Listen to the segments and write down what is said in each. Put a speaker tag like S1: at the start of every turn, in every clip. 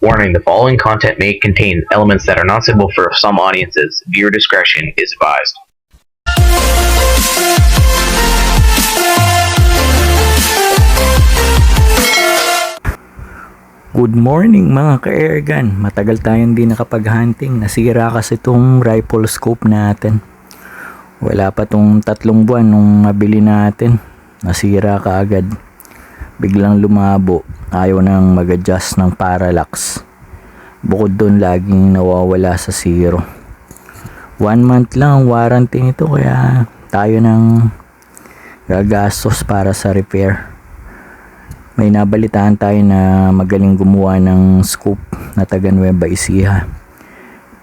S1: Warning the following content may contain elements that are not suitable for some audiences. Viewer discretion is advised.
S2: Good morning mga ka-airgun. Matagal tayong di nakapag-hunting. Nasira kasi itong rifle scope natin. Wala pa tong tatlong buwan nung mabili natin. Nasira ka agad. Biglang lumabo. Ayaw nang mag-adjust ng parallax. Bukod doon laging nawawala sa zero. One month lang ang warranty nito kaya tayo nang gagastos para sa repair may nabalitaan tayo na magaling gumawa ng scoop na taga Nueva Ecija.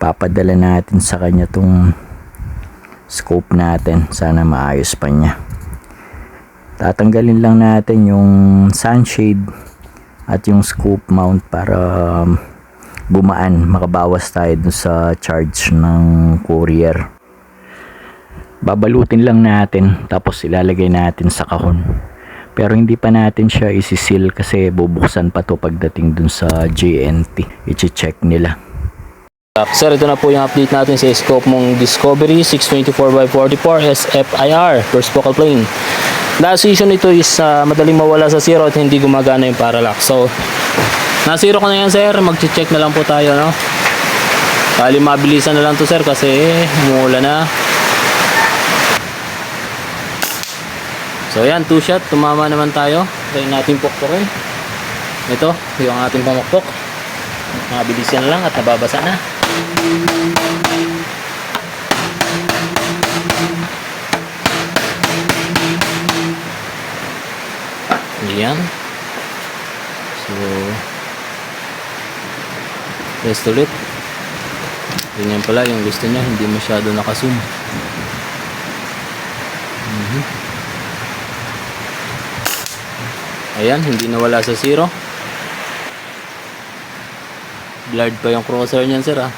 S2: Papadala natin sa kanya tong scope natin. Sana maayos pa niya. Tatanggalin lang natin yung sunshade at yung scoop mount para um, gumaan. Makabawas tayo dun sa charge ng courier. Babalutin lang natin tapos ilalagay natin sa kahon. Pero hindi pa natin siya isisil kasi bubuksan pa to pagdating dun sa JNT. I-check nila.
S3: Sir, ito na po yung update natin sa scope mong Discovery 624x44 SFIR first focal plane. Last season ito is uh, madaling mawala sa zero at hindi gumagana yung parallax. So, na-zero ko na yan sir, mag-check na lang po tayo no. Bali mabilisan na lang to sir kasi umuulan na. So yan, two shot, tumama naman tayo. Try natin pukpukin. Ito, yung ating pamukpok. Mabilis yan lang at nababasa na. Yan. So, test ulit. Ganyan pala yung gusto niya, hindi masyado nakasum. Mhm. Ayan, hindi nawala sa zero. Blurred pa yung crosser niyan, sir, ah.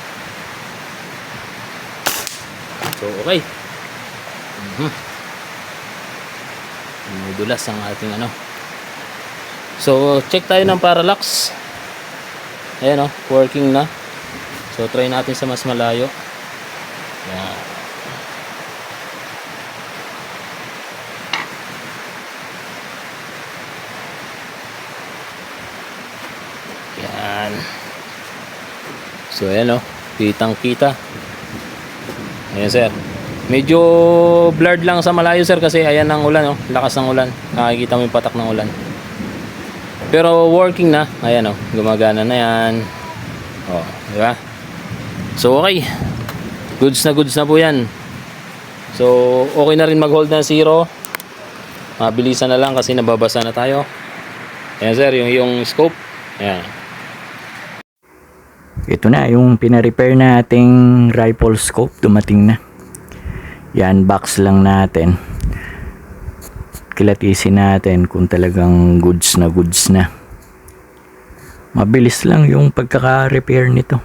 S3: So, okay. Mhm. Mudulas ang ating ano. So, check tayo ng parallax. Ayan, oh, working na. So, try natin sa mas malayo. Ayan. Yan. So ayan o. Kitang kita. Ayan sir. Medyo blurred lang sa malayo sir kasi ayan ang ulan o. Lakas ng ulan. Nakikita mo yung patak ng ulan. Pero working na. Ayan o. Gumagana na yan. O. Di ba? So okay. Goods na goods na po yan. So okay na rin mag-hold na zero. Mabilisan na lang kasi nababasa na tayo. Ayan sir. Yung, yung scope. Ayan.
S2: Ito na yung pina-repair nating rifle scope dumating na. Yan box lang natin. Kilatisin natin kung talagang goods na goods na. Mabilis lang yung pagkaka-repair nito.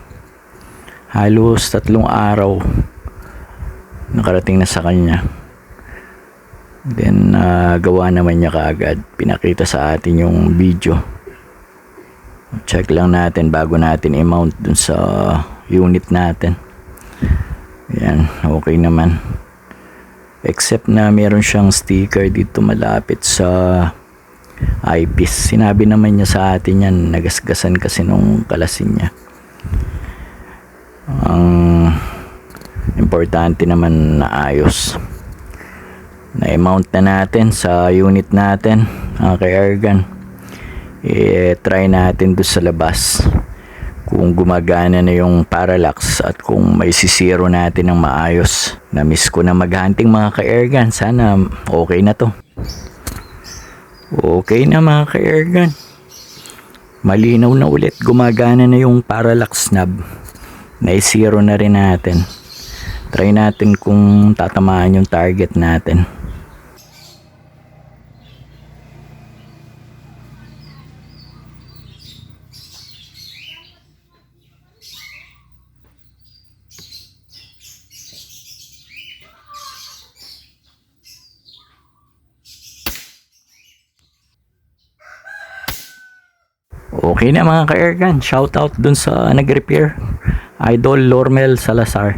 S2: Halos tatlong araw nakarating na sa kanya. Then ah, gawa naman niya kaagad. Pinakita sa atin yung video check lang natin bago natin i-mount dun sa unit natin yan okay naman except na meron siyang sticker dito malapit sa eyepiece. Sinabi naman niya sa atin yan nagasgasan kasi nung kalasin niya. Ang importante naman na ayos. Na-mount na natin sa unit natin ang kay Ergan. I-try natin doon sa labas kung gumagana na yung parallax at kung may sisiro natin ng maayos. Na-miss ko na maghunting mga ka-airgun. Sana okay na to. Okay na mga ka-airgun. Malinaw na ulit. Gumagana na yung parallax knob. Na-zero na rin natin. Try natin kung tatamaan yung target natin. Okay na mga ka-airgun. Shout out dun sa nag-repair. Idol Lormel Salazar.